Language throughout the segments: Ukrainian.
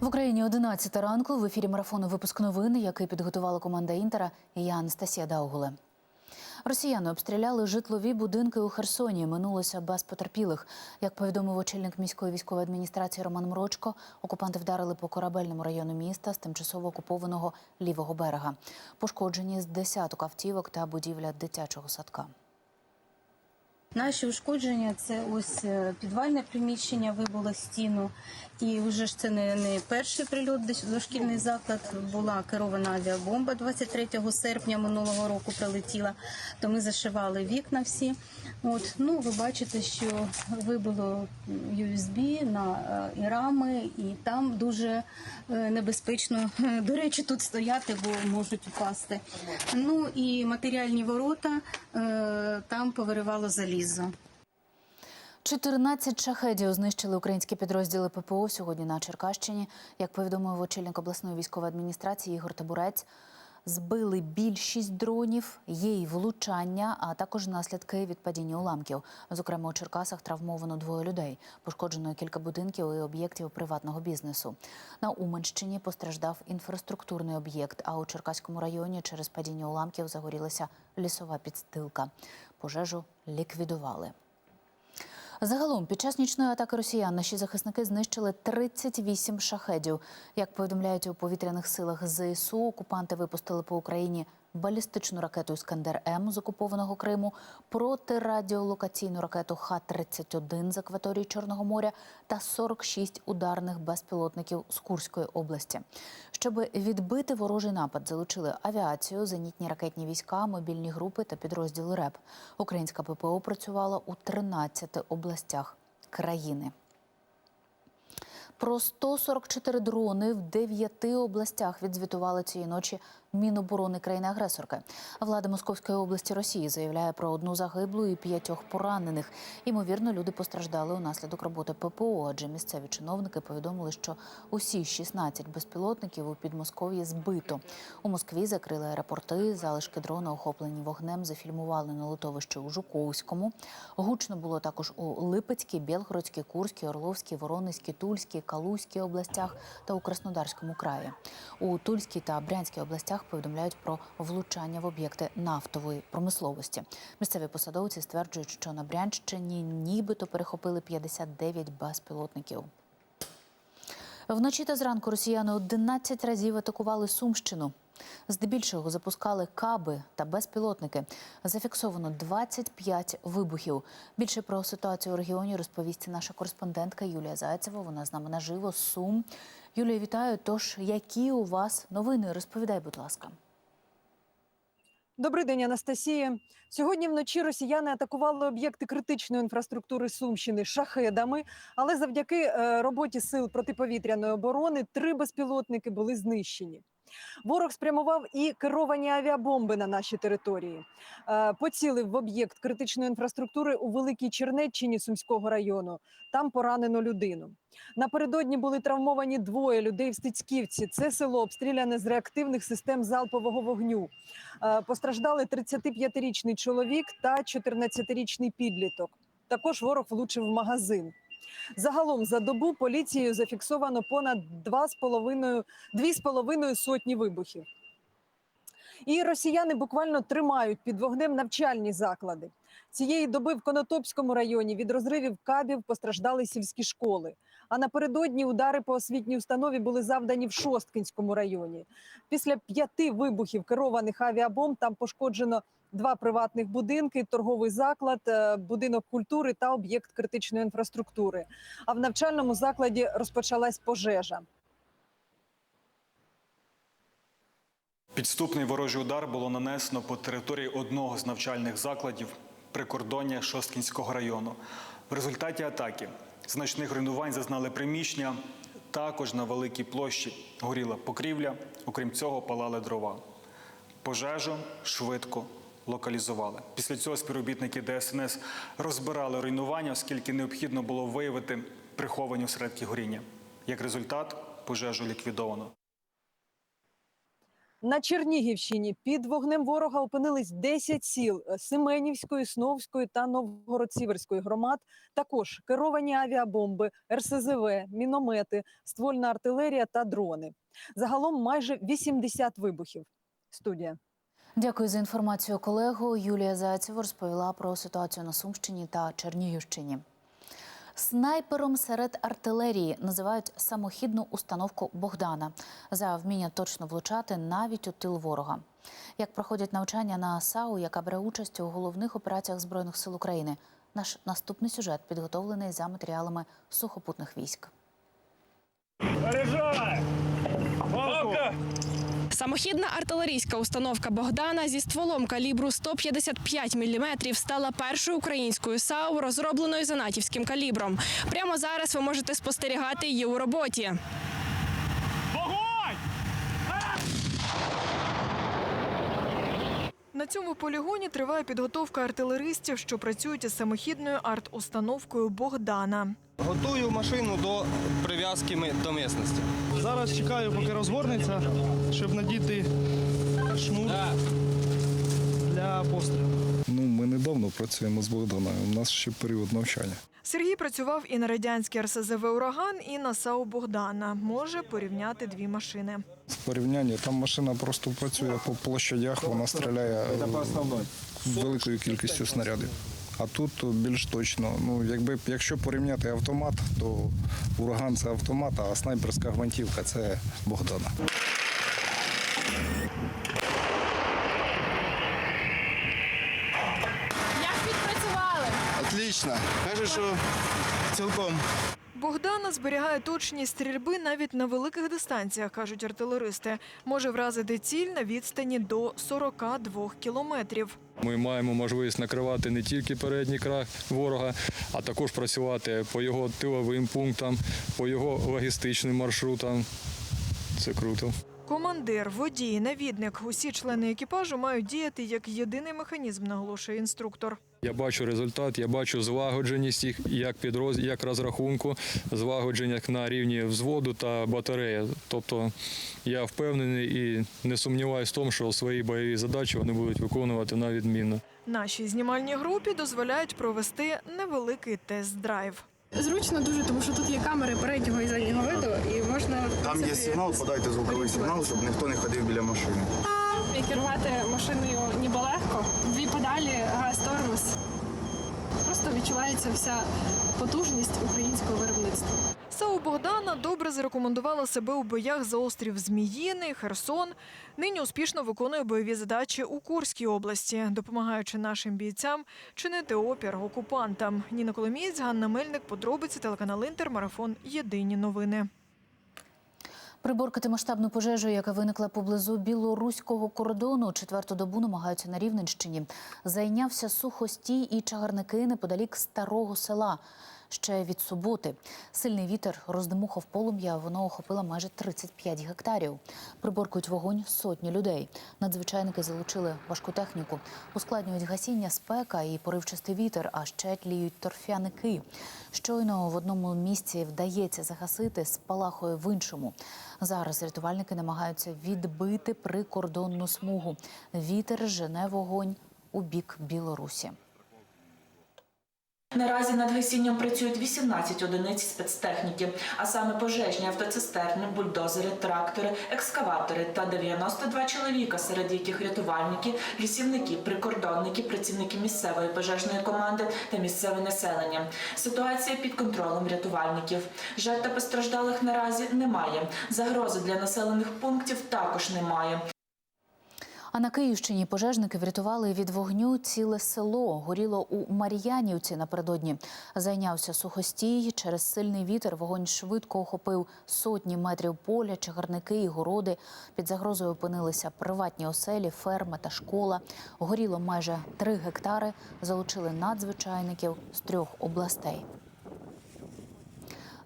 В Україні 11 ранку в ефірі марафону випуск новин, який підготувала команда Інтера, і я Анастасія Даугуле. Росіяни обстріляли житлові будинки у Херсоні. Минулося без потерпілих. Як повідомив очільник міської військової адміністрації Роман Мрочко, окупанти вдарили по корабельному району міста з тимчасово окупованого лівого берега. Пошкоджені з десяток автівок та будівля дитячого садка. Наші ушкодження це ось е, підвальне приміщення, вибуло стіну. І вже ж це не, не перший прильот десь в дошкільний заклад. Була керована авіабомба 23 серпня минулого року прилетіла. То ми зашивали вікна всі. От ну ви бачите, що вибило USB на е, і рами, і там дуже е, небезпечно. До речі, тут стояти, бо можуть впасти. Ну і матеріальні ворота там повиривало залізо. 14 шахедів знищили українські підрозділи ППО сьогодні на Черкащині. Як повідомив очільник обласної військової адміністрації Ігор Табурець, збили більшість дронів, є й влучання, а також наслідки від падіння уламків. Зокрема, у Черкасах травмовано двоє людей. Пошкоджено кілька будинків і об'єктів приватного бізнесу. На Уманщині постраждав інфраструктурний об'єкт. А у Черкаському районі через падіння уламків загорілася лісова підстилка. Пожежу ліквідували. Загалом, під час нічної атаки росіян наші захисники знищили 38 шахедів. Як повідомляють у повітряних силах ЗСУ, окупанти випустили по Україні балістичну ракету Іскандер М з окупованого Криму, протирадіолокаційну ракету Х-31 з акваторії Чорного моря та 46 ударних безпілотників з Курської області. Щоб відбити ворожий напад, залучили авіацію, зенітні ракетні війська, мобільні групи та підрозділи РЕП. Українська ППО працювала у 13 областях країни. Про 144 дрони в 9 областях відзвітували цієї ночі Міноборони країни-агресорки. Влада Московської області Росії заявляє про одну загиблу і п'ятьох поранених. Ймовірно, люди постраждали унаслідок роботи ППО, адже місцеві чиновники повідомили, що усі 16 безпілотників у Підмосков'ї збито. У Москві закрили аеропорти, залишки дрона, охоплені вогнем, зафільмували на литовищі у Жуковському. Гучно було також у Липецькій, Білгородській, Курській, Орловській, Воронезькій, Тульській, Калузькій областях та у Краснодарському краї. У Тульській та Брянській областях повідомляють про влучання в об'єкти нафтової промисловості. Місцеві посадовці стверджують, що на Брянщині нібито перехопили 59 безпілотників. Вночі та зранку росіяни 11 разів атакували Сумщину. Здебільшого запускали каби та безпілотники. Зафіксовано 25 вибухів. Більше про ситуацію у регіоні розповість наша кореспондентка Юлія Зайцева. Вона з нами наживо з Сум. Юлія, вітаю. Тож, які у вас новини? Розповідай, будь ласка. Добрий день, Анастасія. Сьогодні вночі росіяни атакували об'єкти критичної інфраструктури Сумщини шахедами, але завдяки е, роботі сил протиповітряної оборони три безпілотники були знищені. Ворог спрямував і керовані авіабомби на наші території. Е, Поцілив в об'єкт критичної інфраструктури у Великій Чернеччині Сумського району. Там поранено людину. Напередодні були травмовані двоє людей в Стецьківці. Це село обстріляне з реактивних систем залпового вогню. Е, Постраждали 35-річний чоловік та 14-річний підліток. Також ворог влучив в магазин. Загалом за добу поліцією зафіксовано понад 2,5 2,5 сотні вибухів. І росіяни буквально тримають під вогнем навчальні заклади. Цієї доби в Конотопському районі від розривів кабів постраждали сільські школи. А напередодні удари по освітній установі були завдані в Шосткинському районі. Після п'яти вибухів керованих авіабомб там пошкоджено два приватних будинки, торговий заклад, е, будинок культури та об'єкт критичної інфраструктури. А в навчальному закладі розпочалась пожежа. Підступний ворожий удар було нанесено по території одного з навчальних закладів прикордоння Шосткінського району. В результаті атаки значних руйнувань зазнали приміщення. Також на великій площі горіла покрівля. Окрім цього, палали дрова. Пожежу швидко локалізували. Після цього співробітники ДСНС розбирали руйнування, оскільки необхідно було виявити приховані осередки горіння. Як результат, пожежу ліквідовано. На Чернігівщині під вогнем ворога опинились 10 сіл Семенівської, Сновської та Новгород-Сіверської громад. Також керовані авіабомби, РСЗВ, міномети, ствольна артилерія та дрони. Загалом майже 80 вибухів. Студія. Дякую за інформацію, колего. Юлія Зайцева розповіла про ситуацію на Сумщині та Чернігівщині. Снайпером серед артилерії називають самохідну установку Богдана за вміння точно влучати навіть у тил ворога. Як проходять навчання на САУ, яка бере участь у головних операціях збройних сил України. Наш наступний сюжет підготовлений за матеріалами сухопутних військ. Самохідна артилерійська установка Богдана зі стволом калібру 155 мм стала першою українською САУ, розробленою за натівським калібром. Прямо зараз ви можете спостерігати її у роботі. На цьому полігоні триває підготовка артилеристів, що працюють із самохідною арт-установкою Богдана. Готую машину до прив'язки до місності. Зараз чекаю, поки розгорнеться, щоб надіти шнур для пострілу. Ну, ми недавно працюємо з Богданою. У нас ще період навчання. Сергій працював і на радянській РСЗВ Ураган, і на САУ Богдана. Може порівняти дві машини. З порівняння там машина просто працює по площадях, вона стріляє е, великою кількістю снарядів. А тут більш точно. Ну, якби якщо порівняти автомат, то ураган це автомат, а снайперська гвинтівка це Богдана. Як відпрацювали? Отлично. Каже, що цілком. Богдана зберігає точність стрільби навіть на великих дистанціях, кажуть артилеристи. Може вразити ціль на відстані до 42 кілометрів. Ми маємо можливість накривати не тільки передній край ворога, а також працювати по його тиловим пунктам, по його логістичним маршрутам. Це круто. Командир, водій, навідник – усі члени екіпажу мають діяти як єдиний механізм, наголошує інструктор. Я бачу результат, я бачу злагодженість їх як підроз, як розрахунку, злагодження на рівні взводу та батареї. Тобто я впевнений і не сумніваюся в тому, що свої бойові задачі вони будуть виконувати на відмінно. Нашій знімальній групі дозволяють провести невеликий тест-драйв. Зручно дуже, тому що тут є камери переднього і заднього виду, і можна Там є сигнал, подайте звуковий сигнал, щоб ніхто не ходив біля машини. І керувати машиною ніби легко. Дві педалі, газ, тормоз. Просто відчувається вся потужність українського виробництва. САУ Богдана добре зарекомендувала себе у боях за острів Зміїний, Херсон. Нині успішно виконує бойові задачі у Курській області, допомагаючи нашим бійцям чинити опір окупантам. Ніна Коломієць, Ганна Мельник, подробиці телеканал Інтер, марафон Єдині новини. Приборкати масштабну пожежу, яка виникла поблизу білоруського кордону, четверту добу намагаються на Рівненщині. Зайнявся сухостій і чагарники неподалік старого села. Ще від суботи сильний вітер роздимухав полум'я. Воно охопило майже 35 гектарів. Приборкують вогонь сотні людей. Надзвичайники залучили важку техніку. Ускладнюють гасіння спека і поривчастий вітер, а ще тліють торфяники. Щойно в одному місці вдається загасити, спалахує в іншому. Зараз рятувальники намагаються відбити прикордонну смугу. Вітер жене вогонь у бік Білорусі. Наразі над гасінням працюють 18 одиниць спецтехніки, а саме пожежні автоцистерни, бульдозери, трактори, екскаватори та 92 чоловіка, серед яких рятувальники, лісівники, прикордонники, працівники місцевої пожежної команди та місцеве населення. Ситуація під контролем рятувальників. Жертв постраждалих наразі немає. Загрози для населених пунктів також немає. А на Київщині пожежники врятували від вогню ціле село. Горіло у Мар'янівці напередодні. Зайнявся сухостій. Через сильний вітер вогонь швидко охопив сотні метрів поля, чагарники і городи. Під загрозою опинилися приватні оселі, ферми та школа. Горіло майже три гектари. Залучили надзвичайників з трьох областей.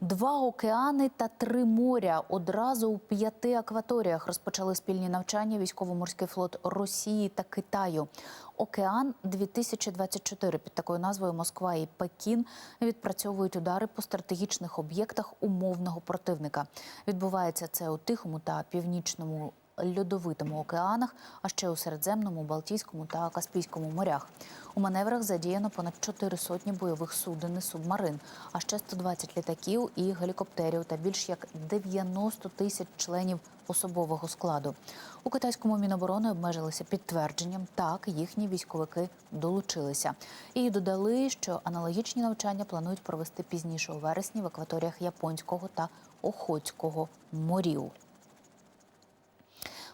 Два океани та три моря одразу у п'яти акваторіях розпочали спільні навчання військово-морський флот Росії та Китаю. Океан 2024 під такою назвою Москва і Пекін відпрацьовують удари по стратегічних об'єктах умовного противника. Відбувається це у Тихому та Північному льодовитому океанах, а ще у Середземному, Балтійському та Каспійському морях. У маневрах задіяно понад чотири сотні бойових суден і субмарин, а ще 120 літаків і гелікоптерів та більш як 90 тисяч членів особового складу. У китайському міноборони обмежилися підтвердженням, так їхні військовики долучилися. І додали, що аналогічні навчання планують провести пізніше у вересні в акваторіях Японського та Охотського морів.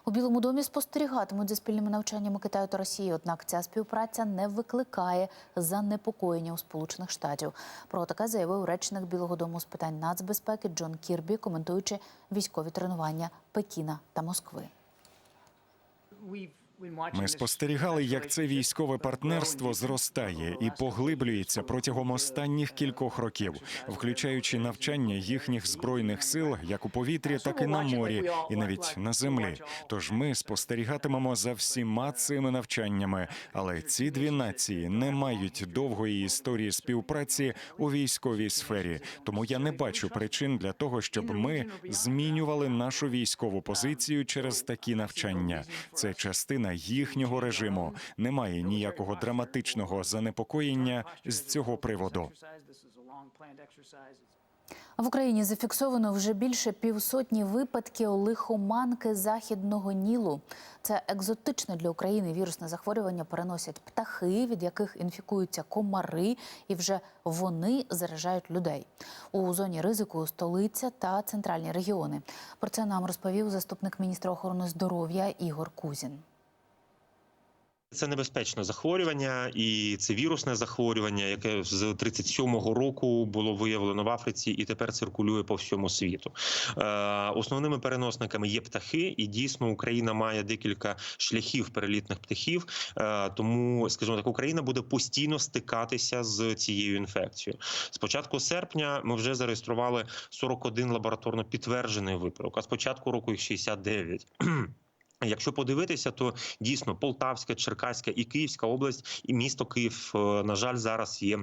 У Білому домі спостерігатимуть за спільними навчаннями Китаю та Росії. Однак ця співпраця не викликає занепокоєння у Сполучених Штатів. Про таке заявив речник Білого Дому з питань нацбезпеки Джон Кірбі, коментуючи військові тренування Пекіна та Москви. Ми спостерігали, як це військове партнерство зростає і поглиблюється протягом останніх кількох років, включаючи навчання їхніх збройних сил як у повітрі, так і на морі, і навіть на землі. Тож ми спостерігатимемо за всіма цими навчаннями. Але ці дві нації не мають довгої історії співпраці у військовій сфері. Тому я не бачу причин для того, щоб ми змінювали нашу військову позицію через такі навчання. Це частина їхнього режиму. Немає ніякого драматичного занепокоєння з цього приводу. В Україні зафіксовано вже більше півсотні випадків лихоманки західного Нілу. Це екзотичне для України вірусне захворювання переносять птахи, від яких інфікуються комари, і вже вони заражають людей. У зоні ризику столиця та центральні регіони. Про це нам розповів заступник міністра охорони здоров'я Ігор Кузін. Це небезпечне захворювання, і це вірусне захворювання, яке з 37-го року було виявлено в Африці і тепер циркулює по всьому світу. Е, основними переносниками є птахи, і дійсно Україна має декілька шляхів перелітних птахів. Е, тому, скажімо так, Україна буде постійно стикатися з цією інфекцією. З початку серпня ми вже зареєстрували 41 лабораторно підтверджений випадок. А з початку року їх 69. Якщо подивитися, то дійсно Полтавська, Черкаська і Київська область і місто Київ, е, на жаль, зараз є.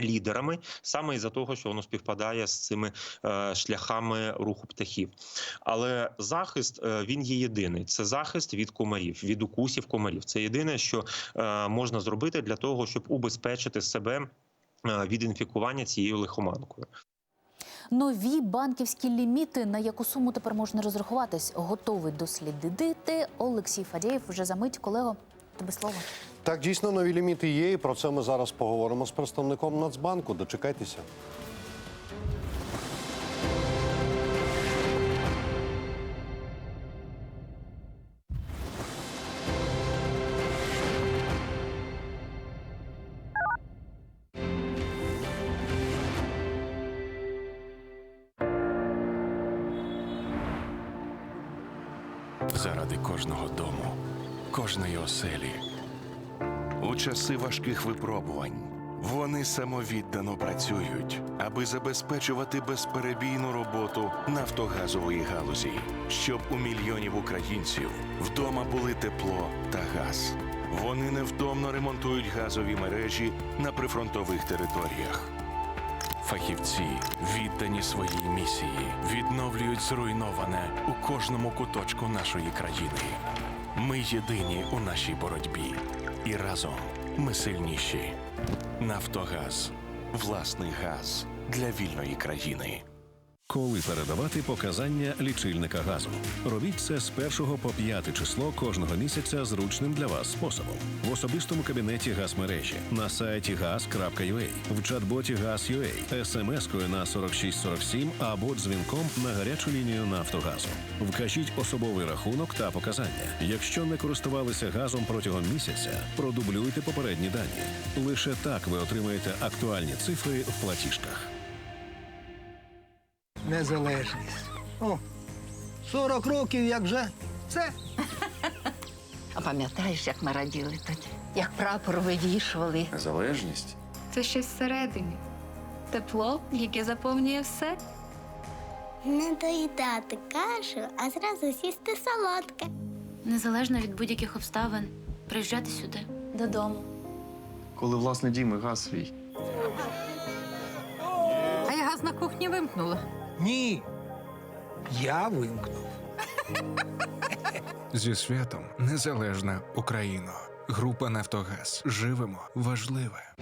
Лідерами саме із-за того, що воно співпадає з цими е, шляхами руху птахів, але захист е, він є єдиний. Це захист від комарів, від укусів комарів. Це єдине, що е, можна зробити для того, щоб убезпечити себе е, від інфікування цією лихоманкою. Нові банківські ліміти, на яку суму тепер можна розрахуватись, готовий дослідити. Олексій Фадєєв вже за мить. Колего, Тебе слово. Так, дійсно, нові ліміти є, і про це ми зараз поговоримо з представником Нацбанку. Дочекайтеся. Заради кожного дому, кожної оселі. У часи важких випробувань вони самовіддано працюють, аби забезпечувати безперебійну роботу нафтогазової галузі, щоб у мільйонів українців вдома були тепло та газ. Вони невтомно ремонтують газові мережі на прифронтових територіях. Фахівці віддані своїй місії, відновлюють зруйноване у кожному куточку нашої країни. Ми єдині у нашій боротьбі, і разом ми сильніші. Нафтогаз власний газ для вільної країни. Коли передавати показання лічильника газу, робіть це з 1 по 5 число кожного місяця зручним для вас способом в особистому кабінеті газмережі на сайті gas.ua, в чат-боті Gas.ua, смс-кою на 4647 або дзвінком на гарячу лінію Нафтогазу. Вкажіть особовий рахунок та показання. Якщо не користувалися газом протягом місяця, продублюйте попередні дані. Лише так ви отримаєте актуальні цифри в платіжках. Незалежність. О, 40 років як вже це. А пам'ятаєш, як ми раділи тоді? Як прапор вивішували? Незалежність? Це щось всередині. Тепло, яке заповнює все. Не доїдати кашу, а зразу сісти солодке. Незалежно від будь-яких обставин, приїжджати сюди додому. Коли власний дім і газ свій. А я газ на кухні вимкнула. Ні. Я вимкнув. Зі святом незалежна Україна. Група Нафтогаз. Живемо важливе.